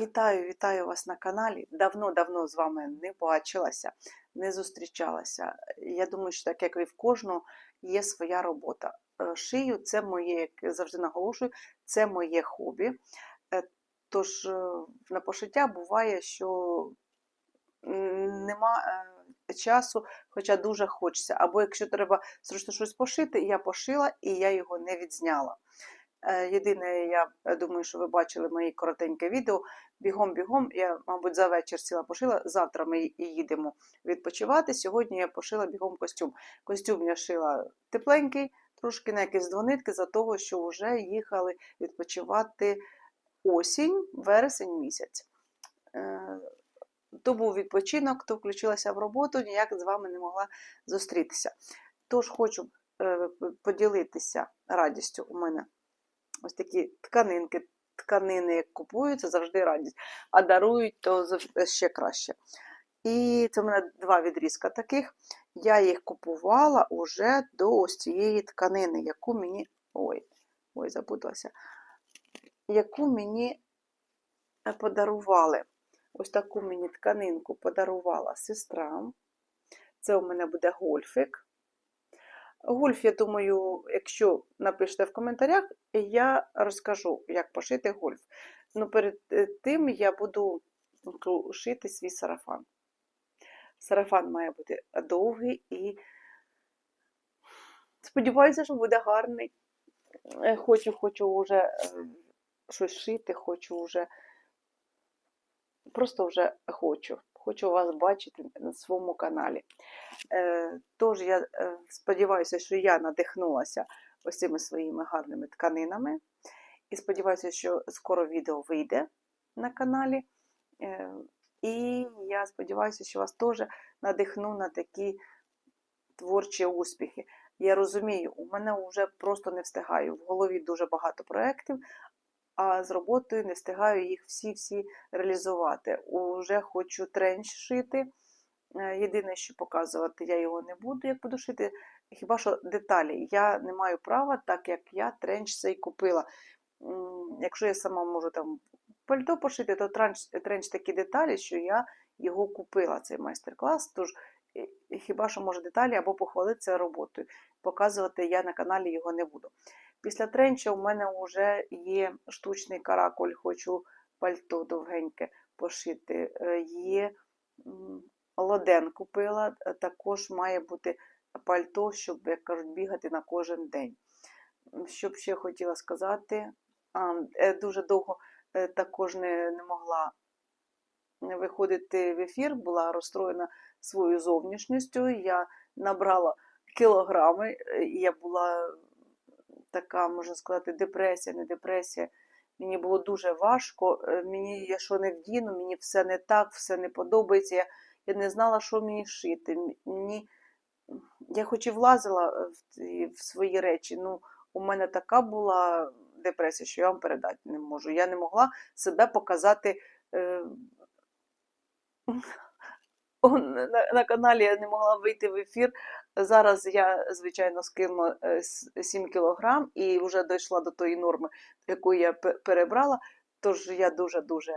Вітаю, вітаю вас на каналі. Давно-давно з вами не бачилася, не зустрічалася. Я думаю, що так як і в кожного є своя робота. Е, Шию це моє, як завжди наголошую, це моє хобі. Е, Тож е, на пошиття буває, що нема часу, хоча дуже хочеться. Або якщо треба срочно щось пошити, я пошила і я його не відзняла. Е, Єдине, я е, думаю, що ви бачили моє коротеньке відео. Бігом-бігом, я, мабуть, за вечір сіла пошила. Завтра ми і їдемо відпочивати. Сьогодні я пошила бігом костюм. Костюм я шила тепленький, трошки на якісь двонитки, за того, що вже їхали відпочивати осінь, вересень місяць. То був відпочинок, то включилася в роботу, ніяк з вами не могла зустрітися. Тож хочу е, поділитися радістю у мене ось такі тканинки, тканини, як купуються, завжди радість, а дарують, то ще краще. І це в мене два відрізка таких. Я їх купувала уже до ось цієї тканини, яку мені. Ой, ой, забудалася. Яку мені е, подарували. Ось таку мені тканинку подарувала сестра. Це у мене буде гольфик. Гольф, я думаю, якщо напишете в коментарях, я розкажу, як пошити гольф. Ну, перед е, тим я буду шити свій сарафан. Сарафан має бути довгий і сподіваюся, що буде гарний. Е, Хочу, хочу вже е, щось шити, хочу вже просто вже хочу. Хочу вас бачити на своєму каналі. Е, Тож я е, сподіваюся, що я надихнулася ось своїми гарними тканинами. І сподіваюся, що скоро відео вийде на каналі. Е, І я сподіваюся, що вас теж надихну на такі творчі успіхи. Я розумію, у мене вже просто не встигаю. В голові дуже багато проєктів, а з роботою не встигаю їх всі-всі реалізувати. Уже хочу тренч шити. Е, Єдине, що показувати, я його не буду, як буду шити. Хіба що деталі. Я не маю права, так як я тренч цей купила. Якщо я сама можу там пальто пошити, то тренч, тренч такі деталі, що я його купила, цей майстер-клас. Тож хіба що може деталі або похвалитися роботою. Показувати я на каналі його не буду. Після тренча у мене вже є штучний каракуль, хочу пальто довгеньке пошити. Е, Є лоден купила, е, також має бути пальто, щоб, як кажуть, бігати на кожен день. Що б ще хотіла сказати, е, дуже довго також не, не могла виходити в ефір, була розстроєна своєю зовнішністю. Я набрала кілограми, е, і я була така, можна сказати, депресія, не депресія. Мені було дуже важко. е, Мені я що не вдіну, мені все не так, все не подобається. Я, я не знала, що мені шити. Мені, я хоч і влазила е, в, в свої речі, ну у мене така була депресія, що я вам передати не можу. Я не могла себе показати. Е, на, на каналі я не могла вийти в ефір. Зараз я, звичайно, скинула е, 7 кілограм і вже дійшла до тої норми, яку я перебрала. Тож я дуже-дуже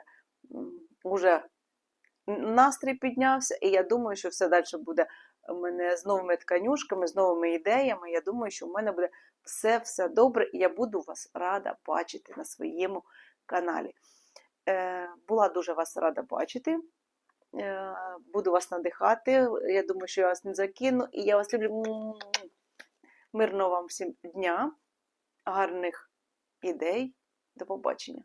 м, уже настрій піднявся, і я думаю, що все далі буде у мене з новими тканюшками, з новими ідеями. Я думаю, що в мене буде все-все добре, і я буду вас рада бачити на своєму каналі. Е, була дуже вас рада бачити. Е, Буду вас надихати. Я думаю, що я вас не закину. І я вас люблю. Мирного вам всім дня, гарних ідей. До побачення.